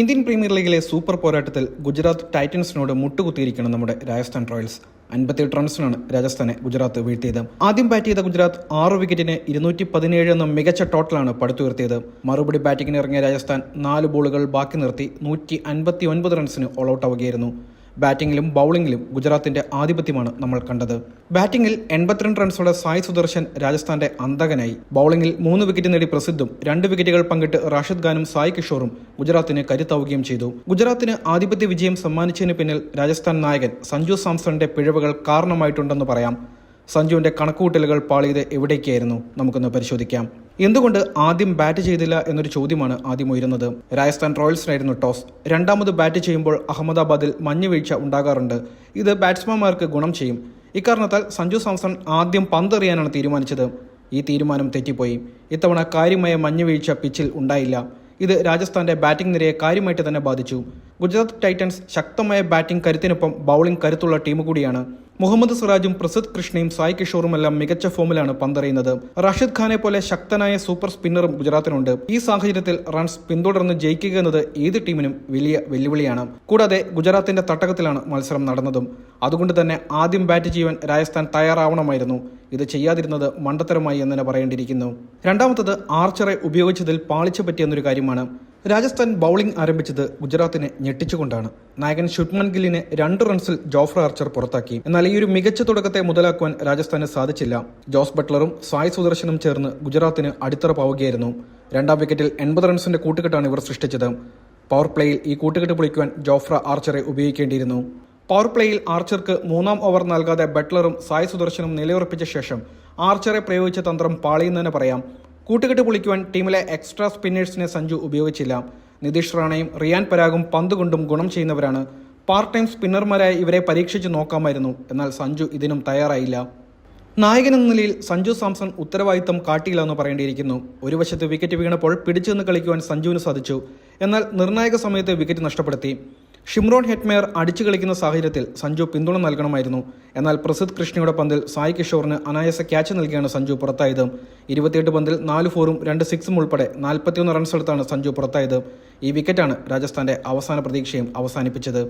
Indian premier ലീഗിലെ super പോരാട്ടത്തിൽ ഗുജറാത്ത് ടൈറ്റൻസിനോട് മുട്ടുകുത്തിയിരിക്കണം നമ്മുടെ രാജസ്ഥാൻ റോയൽസ്. അൻപത്തിയെട്ട് റൺസിനാണ് രാജസ്ഥാനെ ഗുജറാത്ത് വീഴ്ത്തിയത്. ആദ്യം ബാറ്റ് ചെയ്ത ഗുജറാത്ത് ആറ് വിക്കറ്റിന് ഇരുന്നൂറ്റി പതിനേഴ് എന്ന മികച്ച ടോട്ടലാണ് പടുത്തുയർത്തിയത്. മറുപടി ബാറ്റിംഗിന് ഇറങ്ങിയ രാജസ്ഥാൻ നാല് ബോളുകൾ ബാക്കി നിർത്തി നൂറ്റി അൻപത്തി ഒൻപത് റൺസിന് ഓൾ ഔട്ട് ആവുകയായിരുന്നു. ബാറ്റിംഗിലും ബൗളിംഗിലും ഗുജറാത്തിന്റെ ആധിപത്യമാണ് നമ്മൾ കണ്ടത്. ബാറ്റിംഗിൽ എൺപത്തിരണ്ട് റൺസോടെ സായ് സുദർശൻ രാജസ്ഥാന്റെ അന്തകനായി. ബൗളിംഗിൽ മൂന്ന് വിക്കറ്റ് നേടി പ്രസിദ്ധും രണ്ട് വിക്കറ്റുകൾ പങ്കിട്ട് റാഷിദ് ഖാനും സായ് കിഷോറും ഗുജറാത്തിന് കരുത്താവുകയും ചെയ്തു. ഗുജറാത്തിന് ആധിപത്യ വിജയം സമ്മാനിച്ചതിന് പിന്നിൽ രാജസ്ഥാൻ നായകൻ സഞ്ജു സാംസണിന്റെ പിഴവുകൾ കാരണമായിട്ടുണ്ടെന്ന് പറയാം. സഞ്ജുവിന്റെ കണക്കുകൂട്ടലുകൾ പാളിയത് എവിടേക്കായിരുന്നു? നമുക്കൊന്ന് പരിശോധിക്കാം. എന്തുകൊണ്ട് ആദ്യം ബാറ്റ് ചെയ്തില്ല എന്നൊരു ചോദ്യമാണ് ആദ്യം ഉയരുന്നത്. രാജസ്ഥാൻ റോയൽസിനായിരുന്നു ടോസ് രണ്ടാമത് ബാറ്റ് ചെയ്യുമ്പോൾ അഹമ്മദാബാദിൽ മഞ്ഞുവീഴ്ച ഉണ്ടാകാറുണ്ട്. ഇത് ബാറ്റ്സ്മാൻമാർക്ക് ഗുണം ചെയ്യും. ഇക്കാരണത്താൽ സഞ്ജു സാംസൺ ആദ്യം പന്തെറിയാനാണ് തീരുമാനിച്ചത്. ഈ തീരുമാനം തെറ്റിപ്പോയി. ഇത്തവണ കാര്യമായ മഞ്ഞുവീഴ്ച പിച്ചിൽ ഉണ്ടായില്ല. ഇത് രാജസ്ഥാന്റെ ബാറ്റിംഗ് നിരയെ കാര്യമായിട്ട് തന്നെ ബാധിച്ചു. ഗുജറാത്ത് ടൈറ്റൻസ് ശക്തമായ ബാറ്റിംഗ് കരുത്തിനൊപ്പം ബൗളിംഗ് കരുത്തുള്ള ടീം കൂടിയാണ്. മുഹമ്മദ് സിറാജും പ്രസിദ് കൃഷ്ണയും സായ് കിഷോറുമെല്ലാം മികച്ച ഫോമിലാണ് പന്തറിയുന്നത്. റഷീദ് ഖാനെ പോലെ ശക്തനായ സൂപ്പർ സ്പിന്നറും ഗുജറാത്തിനുണ്ട്. ഈ സാഹചര്യത്തിൽ റൺസ് പിന്തുടർന്ന് ജയിക്കുക എന്നത് ഏത് ടീമിനും വലിയ വെല്ലുവിളിയാണ്. കൂടാതെ ഗുജറാത്തിന്റെ തട്ടകത്തിലാണ് മത്സരം നടന്നതും. അതുകൊണ്ട് തന്നെ ആദ്യം ബാറ്റ് ചെയ്യുവാൻ രാജസ്ഥാൻ തയ്യാറാവണമായിരുന്നു. ഇത് ചെയ്യാതിരുന്നത് മണ്ടത്തരമായി എന്ന് തന്നെ പറയേണ്ടിയിരിക്കുന്നു. രണ്ടാമത്തത് ആർച്ചറെ ഉപയോഗിച്ചതിൽ പാളിച്ച പറ്റിയെന്നൊരു കാര്യമാണ്. രാജസ്ഥാൻ ബൌളിംഗ് ആരംഭിച്ചത് ഗുജറാത്തിനെ ഞെട്ടിച്ചുകൊണ്ടാണ്. നായകൻ ശുഭ്മൻ ഗില്ലിനെ രണ്ട് റൺസിൽ ജോഫ്ര ആർച്ചർ പുറത്താക്കി. എന്നാൽ ഈ ഒരു മികച്ച തുടക്കത്തെ മുതലാക്കുവാൻ രാജസ്ഥാന് സാധിച്ചില്ല. ജോസ് ബട്ട്ലറും സായ് സുദർശനും ചേർന്ന് ഗുജറാത്തിന് അടിത്തറ പാവുകയായിരുന്നു. രണ്ടാം വിക്കറ്റിൽ എൺപത് റൺസിന്റെ കൂട്ടുകെട്ടാണ് ഇവർ സൃഷ്ടിച്ചത്. പവർ പ്ലേയിൽ ഈ കൂട്ടുകെട്ട് പൊളിക്കുവാൻ ജോഫ്ര ആർച്ചറെ ഉപയോഗിക്കേണ്ടിയിരുന്നു. പവർ പ്ലേയിൽ ആർച്ചർക്ക് മൂന്നാം ഓവർ നൽകാതെ ബട്ട്ലറും സായ് സുദർശനും നിലയുറപ്പിച്ച ശേഷം ആർച്ചറെ പ്രയോഗിച്ച തന്ത്രം പാളിയെന്ന് തന്നെ പറയാം. കൂട്ടുകെട്ട് പൊളിക്കുവാൻ ടീമിലെ എക്സ്ട്രാ സ്പിന്നേഴ്സിനെ സഞ്ജു ഉപയോഗിച്ചില്ല. നിതീഷ് റാണയും റിയാൻ പരാഗും പന്ത് കൊണ്ടും ഗുണം ചെയ്യുന്നവരാണ്. പാർട്ട് ടൈം സ്പിന്നർമാരായി ഇവരെ പരീക്ഷിച്ച് നോക്കാമായിരുന്നു. എന്നാൽ സഞ്ജു ഇതിനും തയ്യാറായില്ല. നായകൻ എന്ന നിലയിൽ സഞ്ജു സാംസൺ ഉത്തരവാദിത്തം കാട്ടിയില്ല എന്ന് പറയേണ്ടിയിരിക്കുന്നു. ഒരു വശത്ത് വിക്കറ്റ് വീണപ്പോൾ പിടിച്ചു നിന്ന് കളിക്കുവാൻ സഞ്ജുവിന് സാധിച്ചു. എന്നാൽ നിർണായക സമയത്ത് വിക്കറ്റ് നഷ്ടപ്പെടുത്തി. ഷിംറോൺ ഹെറ്റ്മെയർ അടിച്ചു കളിക്കുന്ന സാഹചര്യത്തിൽ സഞ്ജു പിന്തുണ നൽകണമായിരുന്നു. എന്നാൽ പ്രസിദ്ധ് കൃഷ്ണയുടെ പന്തിൽ സായ് കിഷോറിന് അനായാസ ക്യാച്ച് നൽകിയാണ് സഞ്ജു പുറത്തായത്. ഇരുപത്തിയെട്ട് പന്തിൽ നാല് ഫോറും രണ്ട് സിക്സും ഉൾപ്പെടെ നാൽപ്പത്തിയൊന്ന് റൺസ് എടുത്താണ് സഞ്ജു പുറത്തായത്. ഈ വിക്കറ്റാണ് രാജസ്ഥാന്റെ അവസാന പ്രതീക്ഷയും അവസാനിപ്പിച്ചത്.